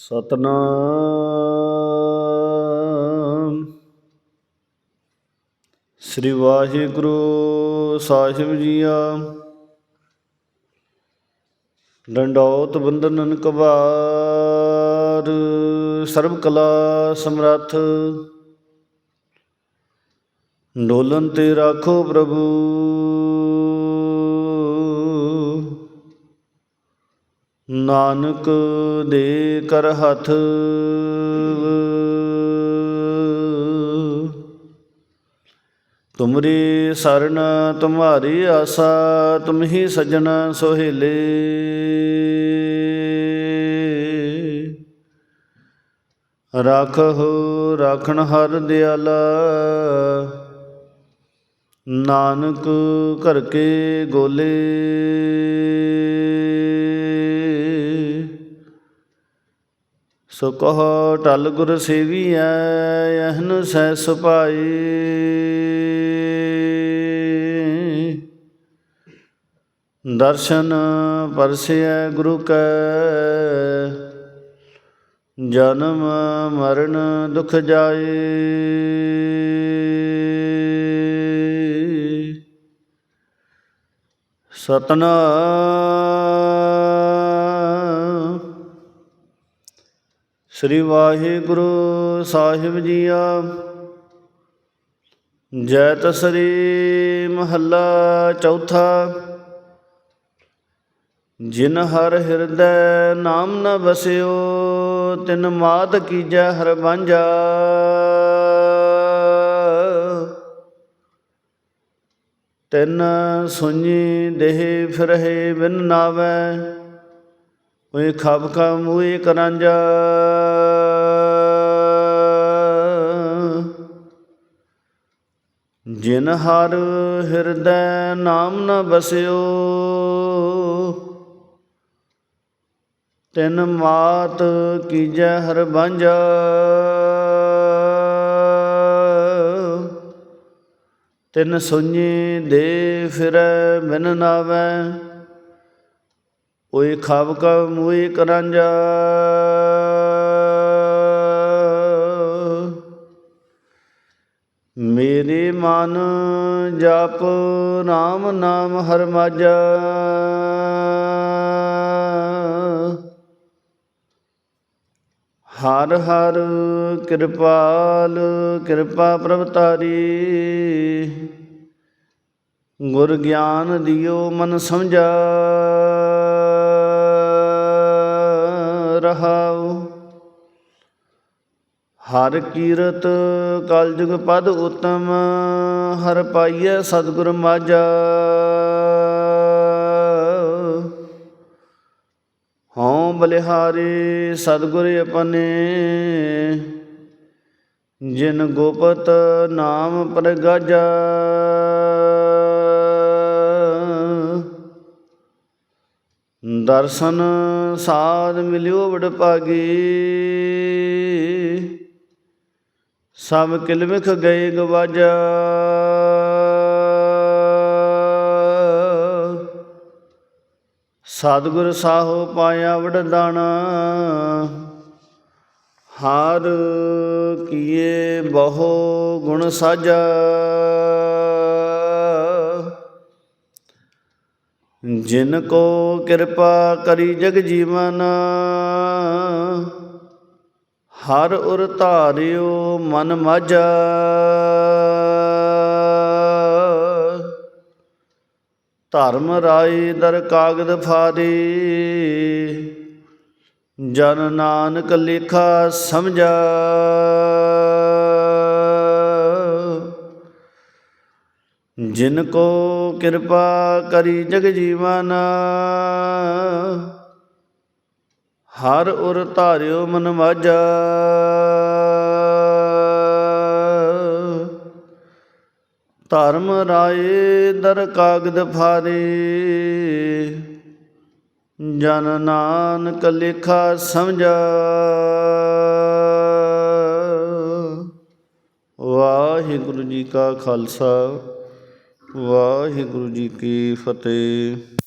ਸਤਨਾਮ। ਸ੍ਰੀ ਵਾਹਿਗੁਰੂ ਸਾਹਿਬ ਜੀਆ। ਡੰਡੌਤ ਬੰਦਨਨ ਕਬਾਰ, ਸਰਬ ਕਲਾ ਸਮਰੱਥ। ਡੋਲਨ ਤੇ ਰਾਖੋ ਪ੍ਰਭੂ। ਨਾਨਕ ਦੇ ਕਰ ਹੱਥ। ਤੁਮਰੀ ਸਰਨ, ਤੁਮਾਰੀ ਆਸਾ ਤੁਮ ਹੀ ਸਜਣ ਸੋਹਿਲੇ। ਰਾਖਹੁ, ਰਾਖਣ ਹਰ ਦਿਆਲਾ। ਨਾਨਕ ਕਰਕੇ ਗੋਲੇ। ਸੋ ਕਹ ਟਲ ਗੁਰ ਸੇਵੀਐ, ਅਹਨ ਸਹਿ ਸੁਪਾਈ ਦਰਸ਼ਨ ਪਰਸਿਐ ਗੁਰੂ ਕੈ, ਜਨਮ ਮਰਨ ਦੁਖ ਜਾਏ ਸਤਨਾਮ ਸ੍ਰੀ ਵਾਹਿਗੁਰੂ ਸਾਹਿਬ ਜੀਆ। ਜੈ ਤਸਰੀ ਮਹੱਲਾ ਚੌਥਾ। ਜਿਨ ਹਰ ਹਿਰਦੈ ਨਾਮ ਨ ਵਸਿਓ, ਤਿਨ ਮਾਤ ਕੀਜੈ ਹਰ ਬਾਂਝਾ ਤਿਨ ਸੁਣੀ ਦੇਹ ਫਿਰਹਿ ਬਿਨ ਨਾਵੈ ਓਏ ਖਬ ਕਾ ਮੂਏ ਕਰਾਂਜਾ ਜਿਨ ਹਰ ਹਿਰਦੈ ਨਾਮ ਨ ਬਸਿਓ, ਤਿਨ ਮਾਤ ਕੀਜੈ ਹਰ ਬਾਂਝਾ ਤਿਨ ਸੁਣੀ ਦੇ ਫਿਰੈ ਬਿਨ ਨਾਵੈ, ਓਏ ਖਾਬ ਕਾ ਮੂਏ ਕਰਾਂਜਾ। ਮੇਰੇ ਮਨ ਜਪ ਨਾਮ ਨਾਮ ਹਰ ਮਾਝਾ। ਹਰ ਹਰ ਕਿਰਪਾਲ, ਕਿਰਪਾ ਪ੍ਰਭ ਤਾਰੀ। ਗੁਰ ਗਿਆਨ ਦਿਓ ਮਨ ਸਮਝਾ। ਰਹਾਉ ਹਰ ਕੀਰਤ ਕਲਯੁਗ ਪਦ ਉਤਮ, ਹਰ ਪਾਈਐ ਸਤਿਗੁਰ ਮਾਝਾ। ਹਉ ਬਲਿਹਾਰੀ ਸਤਿਗੁਰ ਆਪਣੇ, ਜਿਨ ਗੋਪਤ ਨਾਮ ਪ੍ਰਗਾਜਾ। ਦਰਸ਼ਨ ਸਾਧ ਮਿਲਿਓ ਵਡ ਭਾਗੀ ਸਭ ਕਿਲਮਿਖ ਗਏ ਗਵਾਜਾ ਸਤਿਗੁਰ ਸਾਹੋ ਪਾਇਆ ਵਡਦਾਣਾ ਹਾਰ ਕੀਏ ਬਹੁ ਗੁਣ ਸਾਜਾ। ਜਿਨ ਕੋ ਕਿਰਪਾ ਕਰੀ ਜਗ ਜੀਵਨ। ਹਰ ਉਰ ਧਾਰਿਓ ਮਨ ਮਾਝਾ ਧਰਮ ਰਾਈ ਦਰ ਕਾਗਦ ਫਾਰੀ। ਜਨ ਨਾਨਕ ਲਿਖਾ ਸਮਝਾ। ਜਿਨ ਕੋ ਕਿਰਪਾ ਕਰੀ ਜਗ ਜੀਵਨ। ਹਰ ਉਰ ਧਾਰਿਓ ਮਨ ਮਾਝਾ। ਧਰਮ ਰਾਏ ਦਰ ਕਾਗਦ ਫਾਰੇ। ਜਨ ਨਾਨਕ ਲੇਖਾ ਸਮਝਾ। ਵਾਹਿਗੁਰੂ ਜੀ ਕਾ ਖਾਲਸਾ, ਵਾਹਿਗੁਰੂ ਜੀ ਕੀ ਫਤਿਹ।